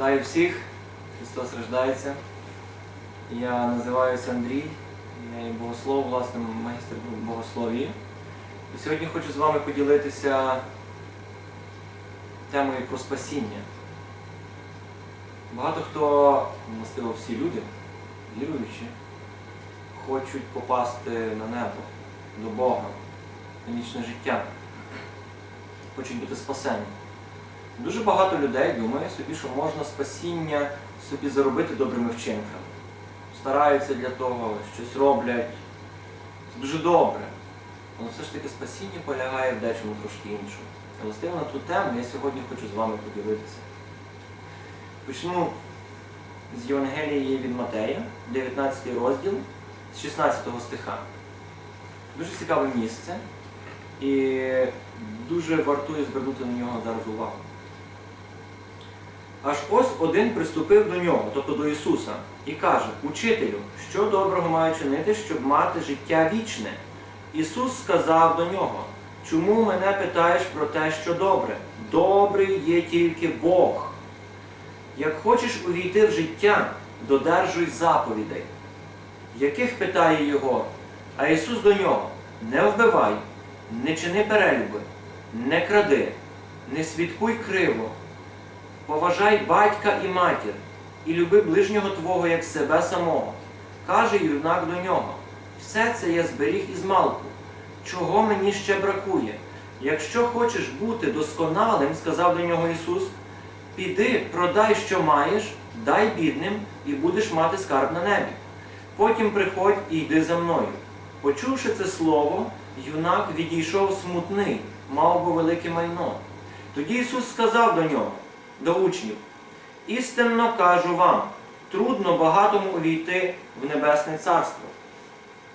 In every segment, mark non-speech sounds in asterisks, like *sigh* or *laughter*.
Вітаю всіх, Христос рождається. Я називаюся Андрій, я є богослов, власне, магістр богословії. І сьогодні хочу з вами поділитися темою про спасіння. Багато хто, можливо, всі люди, віруючі, хочуть попасти на небо, до Бога, на вічне життя. Хочуть бути спасені. Дуже багато людей думає собі, що можна спасіння собі заробити добрими вчинками. Стараються для того, щось роблять. Це дуже добре. Але все ж таки спасіння полягає в дечому трошки іншому. І властиво на ту тему я сьогодні хочу з вами поділитися. Почну з Євангелії від Матея, 19 розділ, з 16 стиха. Дуже цікаве місце. І дуже вартує звернути на нього зараз увагу. Аж ось один приступив до нього, тобто до Ісуса, і каже: Учителю, що доброго маю чинити, щоб мати життя вічне? Ісус сказав до нього: Чому мене питаєш про те, що добре? Добрий є тільки Бог. Як хочеш увійти в життя, додержуй заповідей. Яких питає його? А Ісус до нього: Не вбивай, не чини перелюби, не кради, не свідкуй криво. Поважай батька і матір, і люби ближнього твого як себе самого. Каже юнак до нього: все це я зберіг із малку. Чого мені ще бракує? Якщо хочеш бути досконалим, сказав до нього Ісус, піди, продай, що маєш, дай бідним, і будеш мати скарб на небі. Потім приходь і йди за мною. Почувши це слово, юнак відійшов смутний, мав би велике майно. Тоді Ісус сказав до нього, до учнів, істинно кажу вам, трудно багатому увійти в Небесне Царство.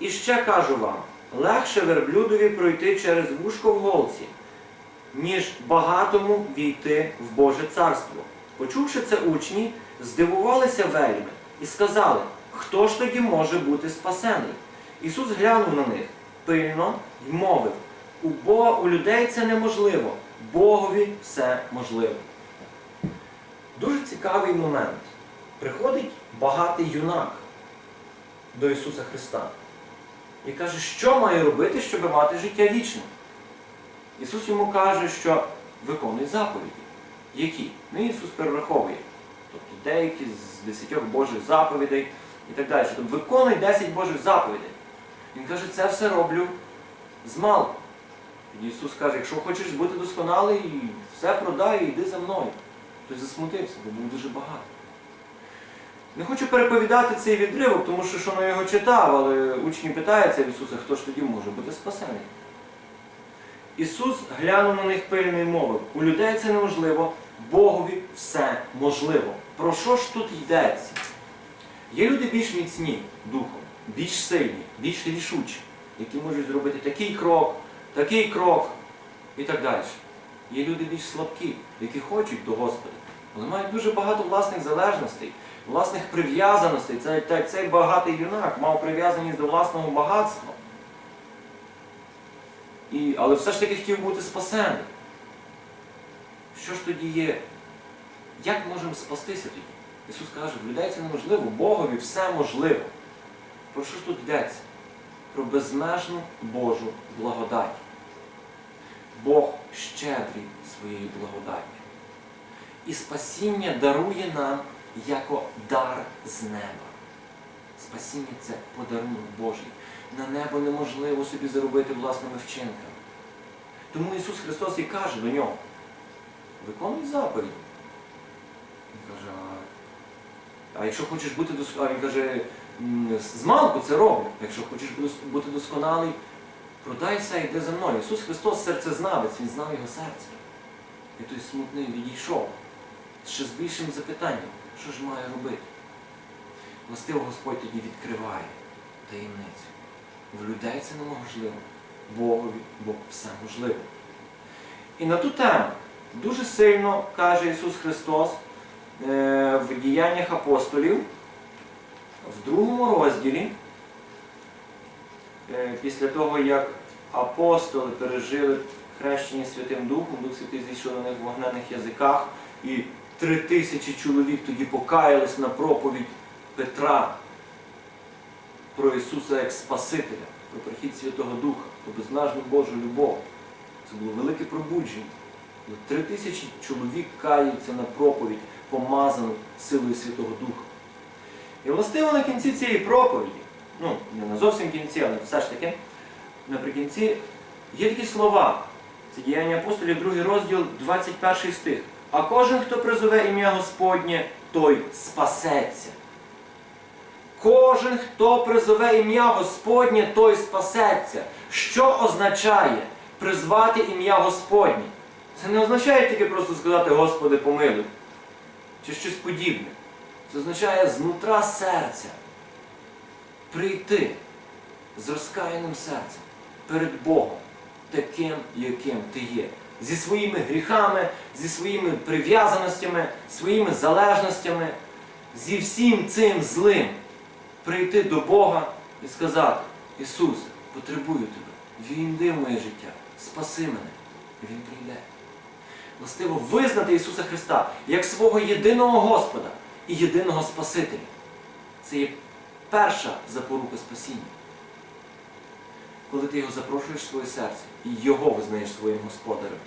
І ще кажу вам, легше верблюдові пройти через вушко в голці, ніж багатому війти в Боже Царство. Почувши це учні, здивувалися вельми і сказали, хто ж тоді може бути спасений? Ісус глянув на них пильно й мовив, у людей це неможливо, Богові все можливо. Дуже цікавий момент. Приходить багатий юнак до Ісуса Христа і каже, що має робити, щоб мати життя вічне. Ісус йому каже, що виконуй заповіді. Які? Ну, Ісус перераховує. Тобто деякі з десятьох Божих заповідей і так далі. Тобто виконуй 10 Божих заповідей. Він каже, це все роблю з малку. Тоді Ісус каже, якщо хочеш бути досконалий, все продай і йди за мною. Хтось засмутився, бо був дуже багато. Не хочу переповідати цей відривок, тому що що я його читав, але учні питаються в Ісуса, хто ж тоді може бути спасений. Ісус глянув на них пильно і мовив, у людей це неможливо, Богові все можливо. Про що ж тут йдеться? Є люди більш міцні духом, більш сильні, більш рішучі, які можуть зробити такий крок, такий крок і так далі. Є люди більш слабкі, які хочуть до Господа, але мають дуже багато власних залежностей, власних прив'язаностей. Це так, цей багатий юнак мав прив'язаність до власного багатства. І, але все ж таки хотів бути спасений. Що ж тоді є? Як можемо спастися тоді? Ісус каже, в людей це неможливо, Богові все можливо. Про що ж тут йдеться? Про безмежну Божу благодать. Бог щедрий своєю благодаттю. І спасіння дарує нам як дар з неба. Спасіння це подарунок Божий. На небо неможливо собі заробити власними вчинками. Тому Ісус Христос і каже до нього, виконуй заповіді. Він каже, а, якщо хочеш бути досконалий, він каже, «М, з малку це роблю. Якщо хочеш бути досконалий, продайся і йди за мною. Ісус Христос серцезнавець, Він знав його серце. І той смутний відійшов. Ще з більшим запитанням, що ж має робити? Властиво Господь тоді відкриває таємницю. В людей це неможливо. Богові, бо все можливо. І на ту тему дуже сильно каже Ісус Христос е, в діяннях апостолів, в другому розділі, е, після того, як апостоли пережили хрещення Святим Духом, Дух Святий зійшов на них в вогнених язиках і Три тисячі чоловік тоді покаялись на проповідь Петра про Ісуса як Спасителя, про прихід Святого Духа, про безмежну Божу любов. Це було велике пробудження. Три тисячі чоловік каються на проповідь, помазану силою Святого Духа. І властиво на кінці цієї проповіді, ну, не на зовсім кінці, але все ж таки, наприкінці є такі слова. Це діяння апостолів, другий розділ, 21 стих. А кожен, хто призове ім'я Господнє, той спасеться. Кожен, хто призове ім'я Господнє, той спасеться. Що означає призвати ім'я Господнє? Це не означає тільки просто сказати Господи помилуй чи щось подібне. Це означає знутра серця прийти з розкаяним серцем перед Богом, таким, яким ти є. Зі своїми гріхами, зі своїми прив'язаностями, своїми залежностями, зі всім цим злим прийти до Бога і сказати, Ісус, потребую тебе, війди в моє життя, спаси мене. І Він прийде. Властиво визнати Ісуса Христа як свого єдиного Господа і єдиного Спасителя. Це є перша запорука спасіння. Коли ти його запрошуєш в своє серце і його визнаєш своїм господарем.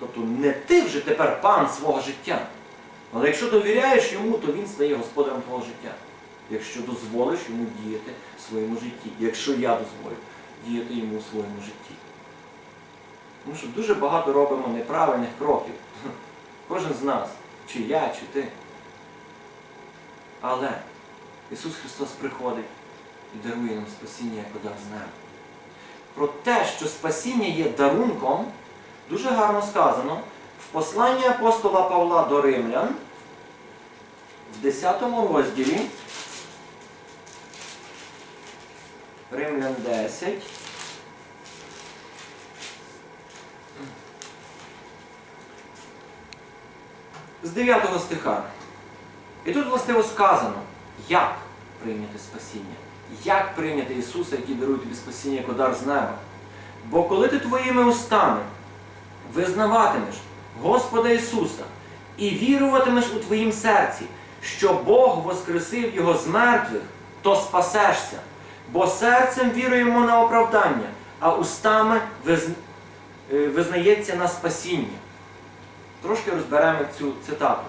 Тобто не ти вже тепер пан свого життя. Але якщо довіряєш йому, то він стає господарем твого життя. Якщо дозволиш йому діяти в своєму житті. Якщо я дозволю діяти йому в своєму житті. Тому що дуже багато робимо неправильних кроків. *laughs* Кожен з нас, чи я, чи ти. Але Ісус Христос приходить і дарує нам спасіння як удар з неба. Про те, що спасіння є дарунком, дуже гарно сказано в посланні апостола Павла до Римлян в 10 розділі. Римлян 10. З 9 стиха. І тут властиво сказано, як прийняти спасіння, як прийняти Ісуса, який дарує тобі спасіння як удар з неба. Бо коли ти твоїми устами визнаватимеш Господа Ісуса і віруватимеш у твоїм серці, що Бог воскресив Його з мертвих, то спасешся. Бо серцем віруємо на оправдання, а устами е, визнається на спасіння. Трошки розберемо цю цитату.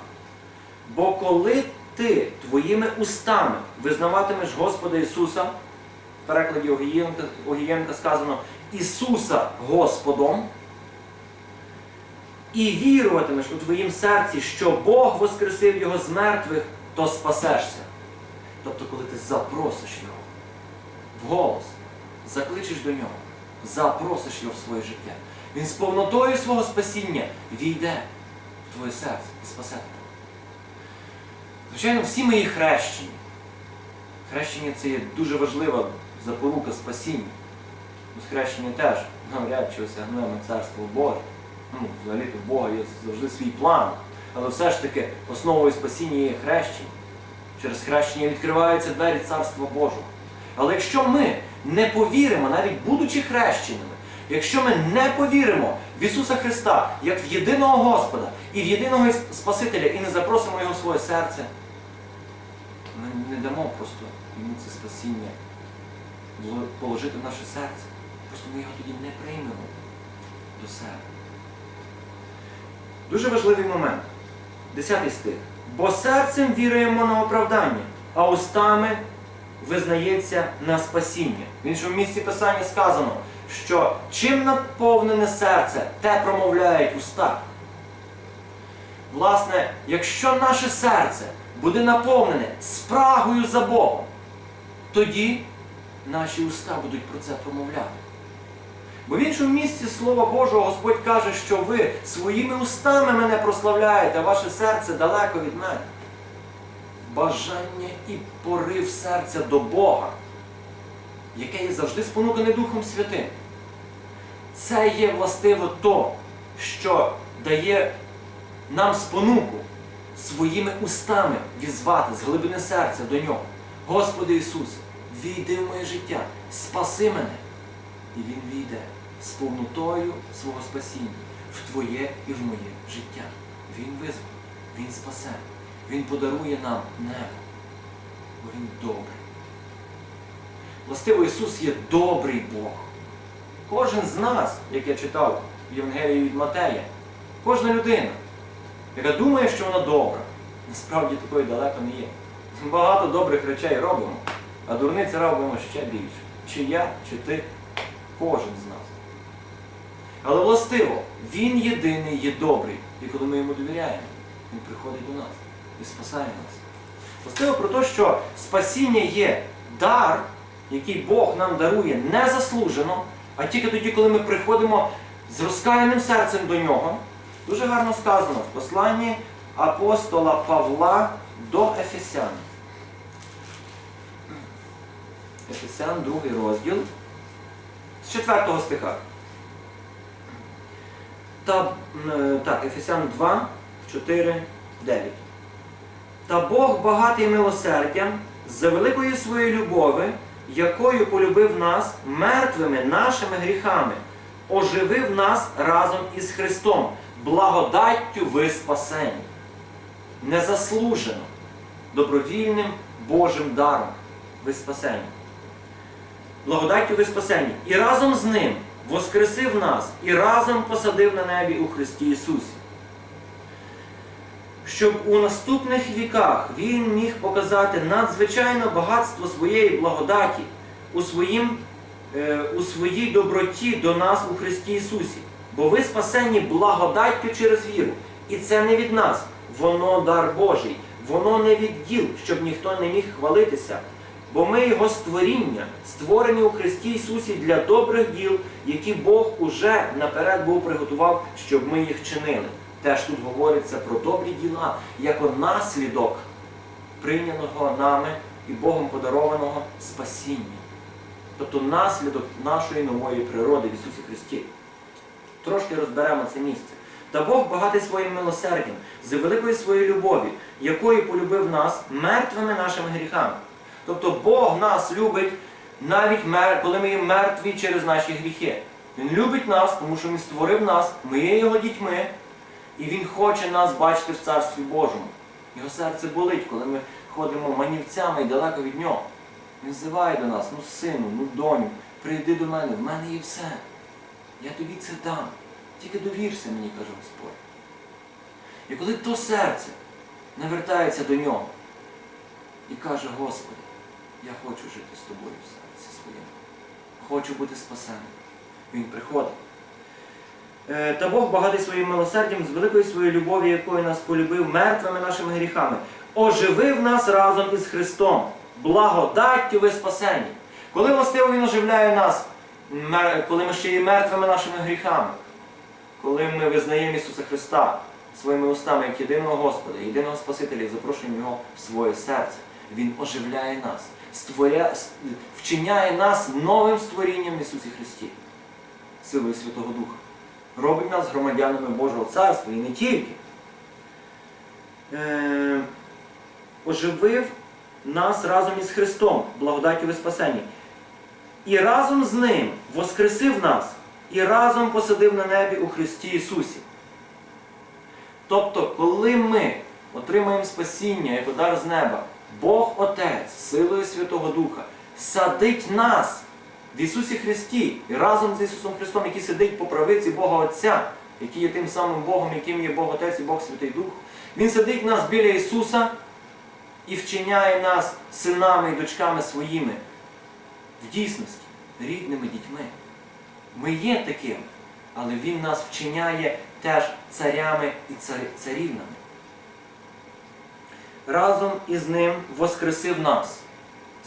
Бо коли ти твоїми устами визнаватимеш Господа Ісуса, в перекладі Огієнка, Огієнка сказано Ісуса Господом, і віруватимеш у твоїм серці, що Бог воскресив Його з мертвих, то спасешся. Тобто, коли ти запросиш Його вголос, закличеш до нього, запросиш його в своє життя. Він з повнотою свого спасіння війде в твоє серце і спасе тебе. Звичайно, всі ми є хрещені. Хрещення це є дуже важлива запорука спасіння. Без хрещення теж навряд чи осягнемо царство Боже. Ну, взагалі-то в Бога є завжди свій план. Але все ж таки основою спасіння є хрещення. Через хрещення відкриваються двері Царства Божого. Але якщо ми не повіримо, навіть будучи хрещеними, якщо ми не повіримо в Ісуса Христа як в єдиного Господа і в єдиного Спасителя і не запросимо Його в своє серце, ми не дамо просто йому це спасіння положити в наше серце. Просто ми його тоді не приймемо до себе. Дуже важливий момент. Десятий стих. Бо серцем віруємо на оправдання, а устами визнається на спасіння. В іншому місці Писання сказано, що чим наповнене серце, те промовляють уста. Власне, якщо наше серце буде наповнене спрагою за Богом, тоді наші уста будуть про це промовляти. Бо в іншому місці Слова Божого Господь каже, що ви своїми устами мене прославляєте, а ваше серце далеко від мене. Бажання і порив серця до Бога, яке є завжди спонукане Духом Святим. Це є властиво то, що дає нам спонуку своїми устами візвати з глибини серця до нього. Господи Ісусе, війди в моє життя, спаси мене. І Він війде з повнотою свого спасіння в Твоє і в моє життя. Він визволить. Він спасе. Він подарує нам небо. Бо Він добрий. Властиво Ісус є добрий Бог. Кожен з нас, як я читав в Євангелії від Матея, кожна людина, яка думає, що вона добра, насправді такої далеко не є. Ми багато добрих речей робимо, а дурниці робимо ще більше. Чи я, чи ти, кожен з нас. Але властиво, Він єдиний є добрий. І коли ми йому довіряємо, Він приходить до нас і спасає нас. Властиво про те, що спасіння є дар, який Бог нам дарує незаслужено, а тільки тоді, коли ми приходимо з розкаяним серцем до нього, дуже гарно сказано в посланні апостола Павла до Ефесян. Ефесян, другий розділ, з 4 стиха. Та, так, Ефесян 2, 4, 9. Та Бог багатий милосердям за великою своєю любови, якою полюбив нас мертвими нашими гріхами, оживив нас разом із Христом, благодаттю ви спасені, незаслужено, добровільним Божим даром ви спасені. Благодаттю ви спасені. І разом з ним воскресив нас і разом посадив на небі у Христі Ісусі щоб у наступних віках він міг показати надзвичайне багатство своєї благодаті у, своїм, е, у своїй доброті до нас у Христі Ісусі. Бо ви спасені благодаттю через віру. І це не від нас, воно дар Божий, воно не від діл, щоб ніхто не міг хвалитися. Бо ми Його створіння, створені у Христі Ісусі для добрих діл, які Бог уже наперед був приготував, щоб ми їх чинили. Теж тут говориться про добрі діла, як наслідок прийняного нами і Богом подарованого спасіння. Тобто наслідок нашої нової природи в Ісусі Христі. Трошки розберемо це місце. Та Бог багатий своїм милосердям, з великої своєї любові, якою полюбив нас мертвими нашими гріхами. Тобто Бог нас любить навіть коли ми є мертві через наші гріхи. Він любить нас, тому що Він створив нас, ми є Його дітьми, і Він хоче нас бачити в Царстві Божому. Його серце болить, коли ми ходимо манівцями і далеко від нього. Він зиває до нас, ну сину, ну доню, прийди до мене, в мене є все. Я тобі це дам. Тільки довірся мені, каже Господь. І коли то серце навертається до нього і каже, Господи, я хочу жити з тобою в серці своєму. Хочу бути спасеним. Він приходить. Е, Та Бог багатий своїм милосердям, з великою своєю любов'ю, якою нас полюбив мертвими нашими гріхами, оживив нас разом із Христом, благодаттю ви спасені. Коли властиво Він оживляє нас, коли ми ще є мертвими нашими гріхами, коли ми визнаємо Ісуса Христа своїми устами як єдиного Господа, єдиного Спасителя і запрошуємо Його в своє серце, Він оживляє нас, створя... вчиняє нас новим створінням в Ісусі Христі, силою Святого Духа робить нас громадянами Божого Царства і не тільки. Е, оживив нас разом із Христом, благодаттю ви спасені. І разом з Ним воскресив нас і разом посадив на небі у Христі Ісусі. Тобто, коли ми отримаємо спасіння як удар з неба, Бог Отець силою Святого Духа садить нас в Ісусі Христі і разом з Ісусом Христом, який сидить по правиці Бога Отця, який є тим самим Богом, яким є Бог Отець і Бог Святий Дух. Він сидить нас біля Ісуса і вчиняє нас синами і дочками своїми в дійсності, рідними дітьми. Ми є таким, але Він нас вчиняє теж царями і царівнами. Разом із Ним воскресив нас.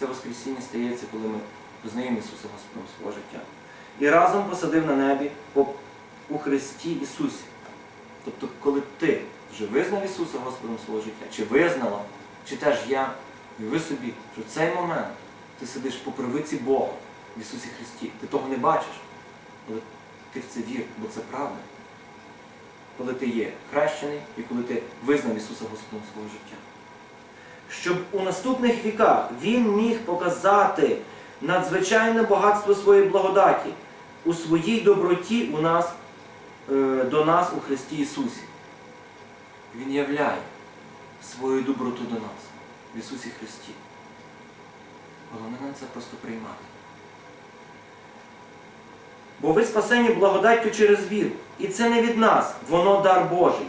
Це Воскресіння стається, коли ми познаємо Ісуса Господом свого життя. І разом посадив на небі у Христі Ісусі. Тобто, коли ти вже визнав Ісуса Господом свого життя, чи визнала, чи теж я, уяви собі, що в цей момент ти сидиш по правиці Бога в Ісусі Христі. Ти того не бачиш, але ти в це вір, бо це правда. Коли ти є хрещений і коли ти визнав Ісуса Господом свого життя. Щоб у наступних віках Він міг показати надзвичайне багатство своєї благодаті у своїй доброті у нас, е, до нас у Христі Ісусі. Він являє свою доброту до нас в Ісусі Христі. Головне це просто приймати. Бо ви спасені благодаттю через віру. І це не від нас, воно дар Божий.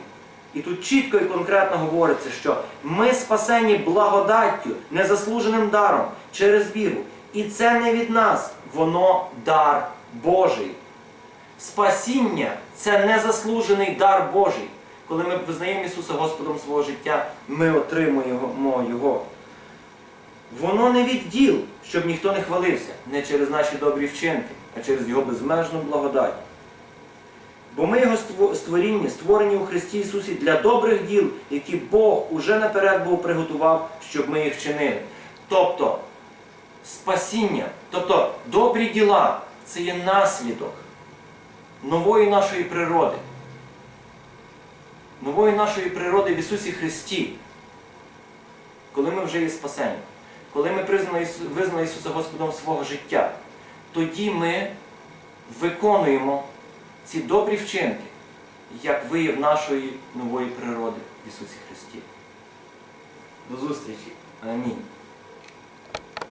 І тут чітко і конкретно говориться, що ми спасені благодаттю, незаслуженим даром через віру. І це не від нас, воно дар Божий. Спасіння це незаслужений дар Божий. Коли ми визнаємо Ісуса Господом свого життя, ми отримуємо Його. Воно не від діл, щоб ніхто не хвалився, не через наші добрі вчинки, а через Його безмежну благодать. Бо ми Його створіння, створені у Христі Ісусі для добрих діл, які Бог уже наперед був приготував, щоб ми їх чинили. Тобто, спасіння, тобто добрі діла це є наслідок нової нашої природи. Нової нашої природи в Ісусі Христі. Коли ми вже є спасені, коли ми визнали Ісуса Господом свого життя, тоді ми виконуємо ці добрі вчинки, як вияв нашої нової природи в Ісусі Христі. До зустрічі. Амінь.